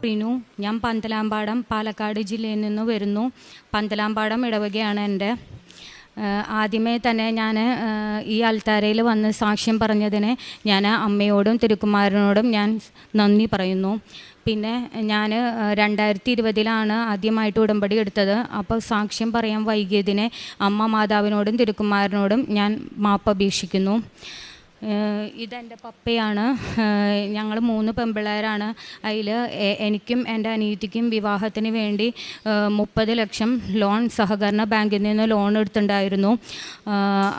പ്രിനു ഞാൻ പന്തലാമ്പാടം പാലക്കാട് ജില്ലയിൽ നിന്ന് വരുന്നു. പന്തലാമ്പാടം ഇടവകയാണ് എന്റെ. ആദ്യമേ തന്നെ ഞാൻ ഈ അൽത്താരയിൽ വന്ന് സാക്ഷ്യം പറഞ്ഞതിന് ഞാൻ അമ്മയോടും തിരുക്കുമാരനോടും ഞാൻ നന്ദി പറയുന്നു. പിന്നെ ഞാൻ രണ്ടായിരത്തി ഇരുപതിലാണ് ആദ്യമായിട്ട് ഉടമ്പടി എടുത്തത്. അപ്പോൾ സാക്ഷ്യം പറയാൻ വൈകിയതിനെ അമ്മ മാതാവിനോടും തിരുക്കുമാരനോടും ഞാൻ മാപ്പ് അപേക്ഷിക്കുന്നു. ഏഹ് ഇതെന്റെ പപ്പയാണ്. ഞങ്ങൾ മൂന്ന് പെമ്പിള്ളേരാണ്. അതിൽ എനിക്കും എന്റെ അനിയത്തിക്കും വിവാഹത്തിന് വേണ്ടി മുപ്പത് ലക്ഷം ലോൺ സഹകരണ ബാങ്കിൽ നിന്ന് ലോൺ എടുത്തിട്ടുണ്ടായിരുന്നു.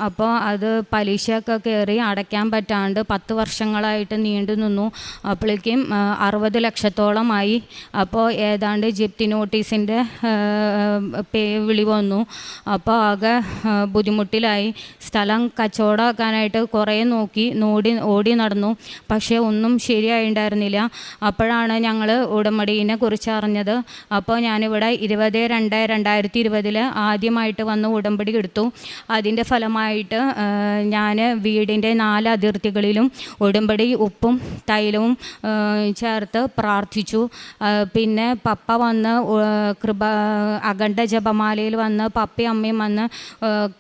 അപ്പോൾ അത് പലിശയൊക്കെ കയറി അടയ്ക്കാൻ പറ്റാണ്ട് പത്ത് വർഷങ്ങളായിട്ട് നീണ്ടു നിന്നു. അപ്പോഴേക്കും അറുപത് ലക്ഷത്തോളമായി. അപ്പോൾ ഏതാണ്ട് ജിപ്തി നോട്ടീസിന്റെ പേ വിളി വന്നു. അപ്പോൾ ആകെ ബുദ്ധിമുട്ടിലായി. സ്ഥലം കച്ചവടമാക്കാനായിട്ട് കുറേ നോക്കി നോടി ഓടി ഓടി നടന്നു. പക്ഷേ ഒന്നും ശരിയായിട്ടുണ്ടായിരുന്നില്ല അപ്പോഴാണ് ഞങ്ങൾ ഉടമ്പടീനെ കുറിച്ച് അറിഞ്ഞത്. അപ്പോൾ ഞാനിവിടെ ഇരുപത് രണ്ട് രണ്ടായിരത്തി ഇരുപതിൽ ആദ്യമായിട്ട് വന്ന് ഉടമ്പടി എടുത്തു. അതിന്റെ ഫലമായിട്ട് ഞാൻ വീടിന്റെ നാല് അതിർത്തികളിലും ഉടമ്പടി ഉപ്പും തൈലവും ചേർത്ത് പ്രാർത്ഥിച്ചു. പിന്നെ പപ്പ വന്ന് കൃപ അഖണ്ഡ ജപമാലയിൽ വന്ന് പപ്പയും അമ്മയും വന്ന്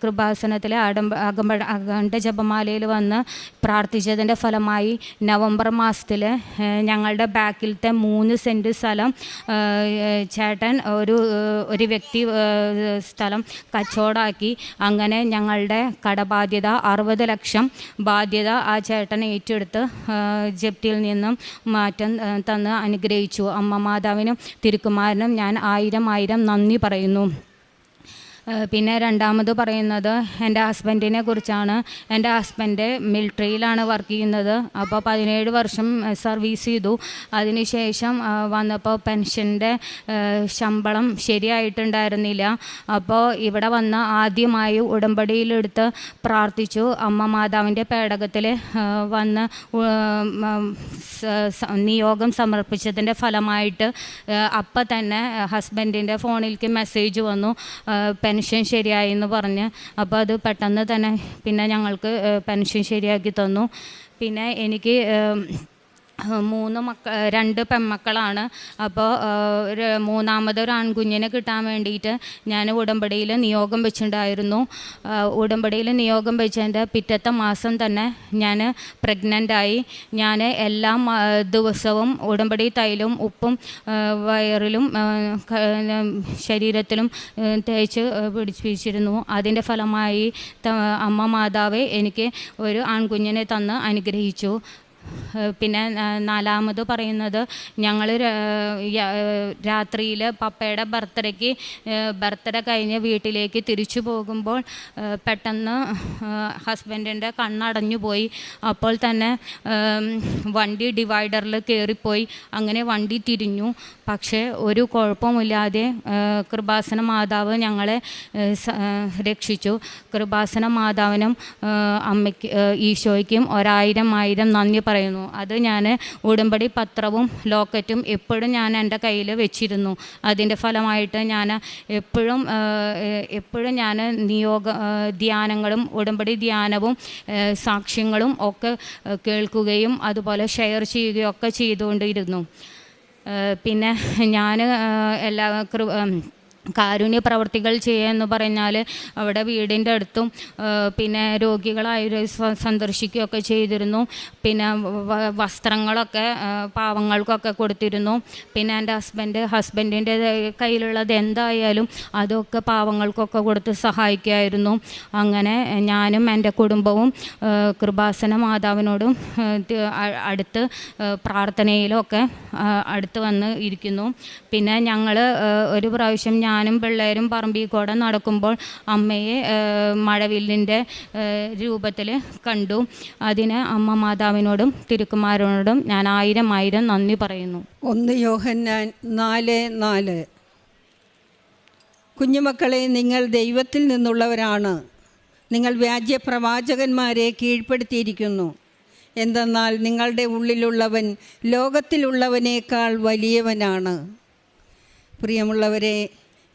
കൃപാസനത്തിലെ അടം അകമ്പ അഖണ്ഡ ജപമാലയിൽ വന്ന് പ്രാർത്ഥിച്ചതിന്റെ ഫലമായി നവംബർ മാസത്തിൽ ഞങ്ങളുടെ ബാക്കിലത്തെ മൂന്ന് സെന്റ് സ്ഥലം ചേട്ടൻ ഒരു ഒരു വ്യക്തി സ്ഥലം കച്ചവടമാക്കി അങ്ങനെ ഞങ്ങളുടെ കടബാധ്യത അറുപത് ലക്ഷം ബാധ്യത ആ ചേട്ടൻ ഏറ്റെടുത്ത് ജപ്തിയിൽ നിന്നും മാറ്റം തന്ന് അനുഗ്രഹിച്ചു. അമ്മ മാതാവിനും തിരുക്കുമാരനും ഞാൻ ആയിരം ആയിരം നന്ദി പറയുന്നു. പിന്നെ രണ്ടാമത് പറയുന്നത് എന്റെ ഹസ്ബൻഡിനെ കുറിച്ചാണ്. എന്റെ ഹസ്ബൻഡ് മിലിറ്ററിയിലാണ് വർക്ക് ചെയ്യുന്നത്. അപ്പോൾ പതിനേഴ് വർഷം സർവീസ് ചെയ്തു. അതിനുശേഷം വന്നപ്പോൾ പെൻഷന്റെ ശമ്പളം ശരിയായിട്ടുണ്ടായിരുന്നില്ല. അപ്പോൾ ഇവിടെ വന്ന് ആദ്യമായി ഉടമ്പടിയിലെടുത്ത് പ്രാർത്ഥിച്ചു. അമ്മ മാതാവിന്റെ പേടകത്തിൽ വന്ന് നിയോഗം സമർപ്പിച്ചതിന്റെ ഫലമായിട്ട് അപ്പം തന്നെ ഹസ്ബൻഡിന്റെ ഫോണിലേക്ക് മെസ്സേജ് വന്നു. ആ, പെൻഷൻ ശരിയായി എന്ന് പറഞ്ഞ്. അപ്പോൾ അത് പെട്ടെന്ന് തന്നെ പിന്നെ ഞങ്ങൾക്ക് പെൻഷൻ ശരിയാക്കി തന്നു. പിന്നെ എനിക്ക് മൂന്ന് മക്ക രണ്ട് പെൺമക്കളാണ് അപ്പോൾ ഒരു മൂന്നാമത് ഒരു ആൺകുഞ്ഞിനെ കിട്ടാൻ വേണ്ടിയിട്ട് ഞാൻ ഉടമ്പടിയിൽ നിയോഗം വെച്ചിട്ടുണ്ടായിരുന്നു ഉടമ്പടിയിൽ നിയോഗം വെച്ചതിന്റെ പിറ്റത്തെ മാസം തന്നെ ഞാൻ പ്രഗ്നന്റായി. ഞാൻ എല്ലാ ദിവസവും ഉടമ്പടി തൈലും ഉപ്പും വയറിലും ശരീരത്തിലും തേച്ച് പിടിപ്പിച്ചിരുന്നു. അതിന്റെ ഫലമായി അമ്മ മാതാവ് എനിക്ക് ഒരു ആൺകുഞ്ഞിനെ തന്ന് അനുഗ്രഹിച്ചു. പിന്നെ നാലാമത് പറയുന്നത് ഞങ്ങൾ രാത്രിയിൽ പപ്പയുടെ ബർത്ത്ഡേക്ക് ബർത്ത്ഡേ കഴിഞ്ഞ് വീട്ടിലേക്ക് തിരിച്ചു പോകുമ്പോൾ പെട്ടെന്ന് ഹസ്ബൻഡിന്റെ കണ്ണടഞ്ഞു പോയി. അപ്പോൾ തന്നെ വണ്ടി ഡിവൈഡറിൽ കയറിപ്പോയി അങ്ങനെ വണ്ടി തിരിഞ്ഞു. പക്ഷേ ഒരു കുഴപ്പമില്ലാതെ കൃപാസന മാതാവ് ഞങ്ങളെ രക്ഷിച്ചു. കൃപാസന മാതാവിനും അമ്മയ്ക്ക് ഈശോയ്ക്കും ഒരായിരം ആയിരം നന്ദി പറയുന്നു. അത് ഞാൻ ഉടമ്പടി പത്രവും ലോക്കറ്റും എപ്പോഴും ഞാൻ എന്റെ കയ്യിൽ വെച്ചിരുന്നു. അതിന്റെ ഫലമായിട്ട് ഞാൻ എപ്പോഴും എപ്പോഴും ഞാൻ നിയോഗ ധ്യാനങ്ങളും ഉടമ്പടി ധ്യാനവും സാക്ഷ്യങ്ങളും ഒക്കെ കേൾക്കുകയും അതുപോലെ ഷെയർ ചെയ്യുകയും ഒക്കെ ചെയ്തുകൊണ്ടിരുന്നു പിന്നെ ഞാൻ എല്ലാ കൃ കാരുണ്യ പ്രവർത്തികൾ ചെയ്യുക എന്ന് പറഞ്ഞാൽ അവിടെ വീടിന്റെ അടുത്തും പിന്നെ രോഗികളായവരെ സ- സന്ദർശിക്കുകയൊക്കെ ചെയ്തിരുന്നു. പിന്നെ വസ്ത്രങ്ങളൊക്കെ പാവങ്ങൾക്കൊക്കെ കൊടുത്തിരുന്നു. പിന്നെ എന്റെ ഹസ്ബൻഡ് ഹസ്ബൻഡിന്റെ കയ്യിലുള്ളത് എന്തായാലും അതൊക്കെ പാവങ്ങൾക്കൊക്കെ കൊടുത്ത് സഹായിക്കുമായിരുന്നു അങ്ങനെ ഞാനും എന്റെ കുടുംബവും കൃപാസന മാതാവിനോടും അടുത്ത് പ്രാർത്ഥനയിലൊക്കെ അടുത്ത് വന്ന് ഇരിക്കുന്നു. പിന്നെ ഞങ്ങൾ ഒരു പ്രാവശ്യം ഞാനും പിള്ളേരും പറമ്പിൽ കൂടെ നടക്കുമ്പോൾ അമ്മയെ മഴവില്ലിന്റെ രൂപത്തിൽ കണ്ടു. അതിന് അമ്മ മാതാവിനോടും തിരുക്കുമാരനോടും ഞാൻ ആയിരം ആയിരം നന്ദി പറയുന്നു. ഒന്ന് യോഹന്നാൻ നാല് നാല്. കുഞ്ഞുമക്കളെ നിങ്ങൾ ദൈവത്തിൽ നിന്നുള്ളവരാണ്. നിങ്ങൾ വ്യാജ്യപ്രവാചകന്മാരെ കീഴ്പ്പെടുത്തിയിരിക്കുന്നു. എന്തെന്നാൽ നിങ്ങളുടെ ഉള്ളിലുള്ളവൻ ലോകത്തിലുള്ളവനേക്കാൾ വലിയവനാണ്. പ്രിയമുള്ളവരെ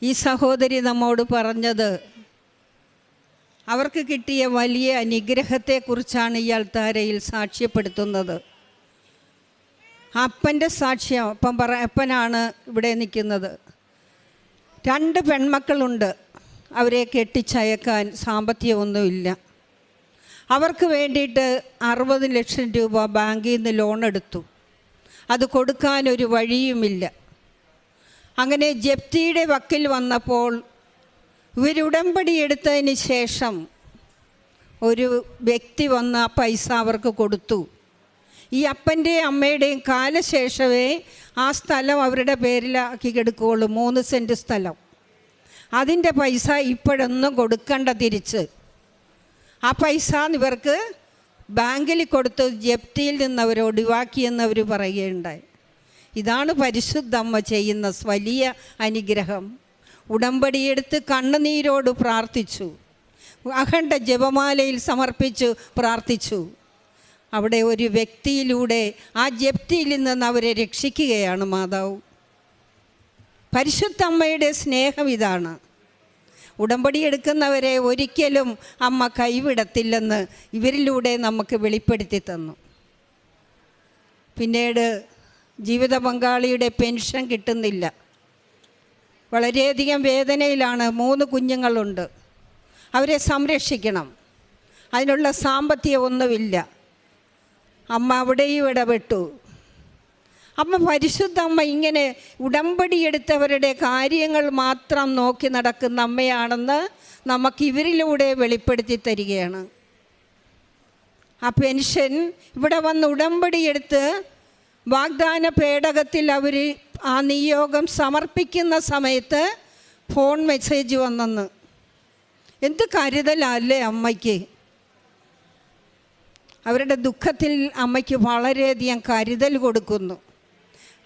ഈ സഹോദരി നമ്മോട് പറഞ്ഞത് അവർക്ക് കിട്ടിയ വലിയ അനുഗ്രഹത്തെക്കുറിച്ചാണ് ഈ അൾത്താരയിൽ സാക്ഷ്യപ്പെടുത്തുന്നത്. അപ്പന്റെ സാക്ഷ്യം അപ്പം പറ അപ്പനാണ് ഇവിടെ നിൽക്കുന്നത്. രണ്ട് പെൺമക്കളുണ്ട് അവരെ കെട്ടിച്ചയക്കാൻ സാമ്പത്തികമൊന്നുമില്ല. അവർക്ക് വേണ്ടിയിട്ട് അറുപത് ലക്ഷം രൂപ ബാങ്കിൽ നിന്ന് ലോൺ എടുത്തു അത് കൊടുക്കാനൊരു വഴിയുമില്ല. അങ്ങനെ ജപ്തിയുടെ വക്കിൽ വന്നപ്പോൾ ഇവരുടമ്പടി എടുത്തതിന് ശേഷം ഒരു വ്യക്തി വന്ന് ആ പൈസ അവർക്ക് കൊടുത്തു. ഈ അപ്പന്റെയും അമ്മയുടെയും കാലശേഷമേ ആ സ്ഥലം അവരുടെ പേരിലാക്കി എടുക്കുകയുള്ളൂ മൂന്ന് സെന്റ് സ്ഥലം. അതിന്റെ പൈസ ഇപ്പോഴൊന്നും കൊടുക്കണ്ട തിരിച്ച്. ആ പൈസ ഇവർക്ക് ബാങ്കിൽ കൊടുത്ത് ജപ്തിയിൽ നിന്ന് അവർ ഒഴിവാക്കിയെന്ന് അവർ പറയുകയുണ്ടായി. ഇതാണ് പരിശുദ്ധ അമ്മ ചെയ്യുന്ന വലിയ അനുഗ്രഹം. ഉടമ്പടിയെടുത്ത് കണ്ണുനീരോട് പ്രാർത്ഥിച്ചു. അഖണ്ഡ ജപമാലയിൽ സമർപ്പിച്ചു പ്രാർത്ഥിച്ചു. അവിടെ ഒരു വ്യക്തിയിലൂടെ ആ ജപ്തിയിൽ നിന്ന് അവരെ രക്ഷിക്കുകയാണ് മാതാവ്. പരിശുദ്ധ അമ്മയുടെ സ്നേഹം ഇതാണ്. ഉടമ്പടി എടുക്കുന്നവരെ ഒരിക്കലും അമ്മ കൈവിടത്തില്ലെന്ന് ഇവരിലൂടെ നമുക്ക് വെളിപ്പെടുത്തി തന്നു. പിന്നീട് ജീവിത പങ്കാളിയുടെ പെൻഷൻ കിട്ടുന്നില്ല. വളരെയധികം വേദനയിലാണ് മൂന്ന് കുഞ്ഞുങ്ങളുണ്ട്. അവരെ സംരക്ഷിക്കണം. അതിനുള്ള സാമ്പത്തിക ഒന്നുമില്ല. അമ്മ അവിടെയും ഇടപെട്ടു. അമ്മ പരിശുദ്ധ അമ്മ ഇങ്ങനെ ഉടമ്പടിയെടുത്തവരുടെ കാര്യങ്ങൾ മാത്രം നോക്കി നടക്കുന്ന അമ്മയാണെന്ന് നമുക്ക് ഇവരിലൂടെ വെളിപ്പെടുത്തി തരികയാണ്. ആ പെൻഷൻ ഇവിടെ വന്ന് ഉടമ്പടി എടുത്ത് വാഗ്ദാന പേടകത്തിൽ അവർ ആ നിയോഗം സമർപ്പിക്കുന്ന സമയത്ത് ഫോൺ മെസ്സേജ് വന്നെന്ന്. എന്ത് കരുതലല്ലേ അമ്മയ്ക്ക്? അവരുടെ ദുഃഖത്തിൽ അമ്മയ്ക്ക് വളരെയധികം കരുതൽ കൊടുക്കുന്നു.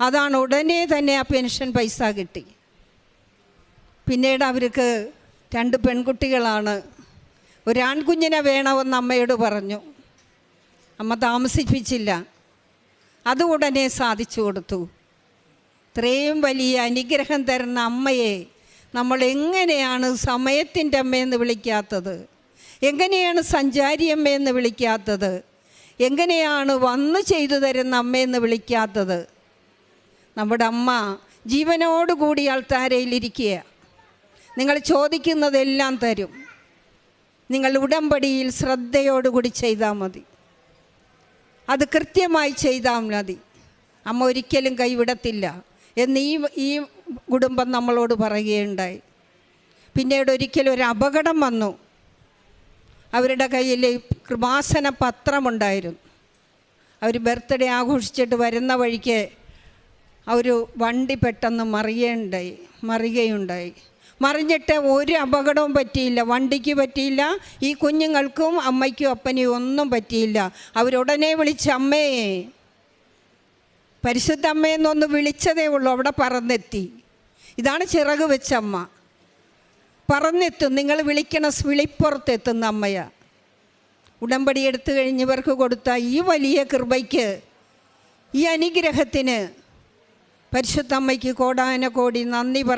അതാണ് ഉടനെ തന്നെ ആ പെൻഷൻ പൈസ കിട്ടി. പിന്നീട് അവർക്ക് രണ്ട് പെൺകുട്ടികളാണ്. ഒരാൺകുഞ്ഞിനെ വേണമെന്ന് അമ്മയോട് പറഞ്ഞു. അമ്മ താമസിപ്പിച്ചില്ല. അത് ഉടനെ സാധിച്ചു കൊടുത്തു. ഇത്രയും വലിയ അനുഗ്രഹം തരുന്ന അമ്മയെ നമ്മൾ എങ്ങനെയാണ് സമയത്തിന്റെ അമ്മയെന്ന് വിളിക്കാത്തത്? എങ്ങനെയാണ് സഞ്ചാരി അമ്മയെന്ന് വിളിക്കാത്തത്? എങ്ങനെയാണ് വന്ന് ചെയ്തു തരുന്ന അമ്മയെന്ന് വിളിക്കാത്തത്? നമ്മുടെ അമ്മ ജീവനോടുകൂടി ആൾത്താരയിലിരിക്കുക നിങ്ങൾ ചോദിക്കുന്നതെല്ലാം തരും. നിങ്ങൾ ഉടമ്പടിയിൽ ശ്രദ്ധയോടുകൂടി ചെയ്താൽ മതി. അത് കൃത്യമായി ചെയ്താൽ മതി. അമ്മ ഒരിക്കലും കൈവിടത്തില്ല. എന്ന് ഈ ഈ കുടുംബം നമ്മളോട് പറയുകയുണ്ടായി. പിന്നീട് ഒരിക്കലും ഒരു അപകടം വന്നു. അവരുടെ കയ്യിൽ കൃപാസന പത്രമുണ്ടായിരുന്നു. അവർ ബർത്ത്ഡേ ആഘോഷിച്ചിട്ട് വരുന്ന വഴിക്ക് ഒരു വണ്ടി പെട്ടെന്ന് മറിയുണ്ടായി മറിയുകയുണ്ടായി. മറിഞ്ഞിട്ട് ഒരു അപകടവും പറ്റിയില്ല വണ്ടിക്ക് പറ്റിയില്ല ഈ കുഞ്ഞുങ്ങൾക്കും അമ്മയ്ക്കും അപ്പനെയും ഒന്നും പറ്റിയില്ല. അവരുടനെ വിളിച്ച അമ്മയെ പരിശുദ്ധ അമ്മയെന്നൊന്ന് വിളിച്ചതേ ഉള്ളൂ അവിടെ പറന്നെത്തി. ഇതാണ് ചിറക് വെച്ച അമ്മ. പറന്നെത്തും നിങ്ങൾ വിളിക്കണ വിളിപ്പുറത്തെത്തുന്ന അമ്മയ. ഉടമ്പടി എടുത്തു കഴിഞ്ഞവർക്ക് കൊടുത്ത ഈ വലിയ കൃപയ്ക്ക് ഈ അനുഗ്രഹത്തിന് പരിശുദ്ധ അമ്മയ്ക്ക് കോടാന കോടി നന്ദി പറ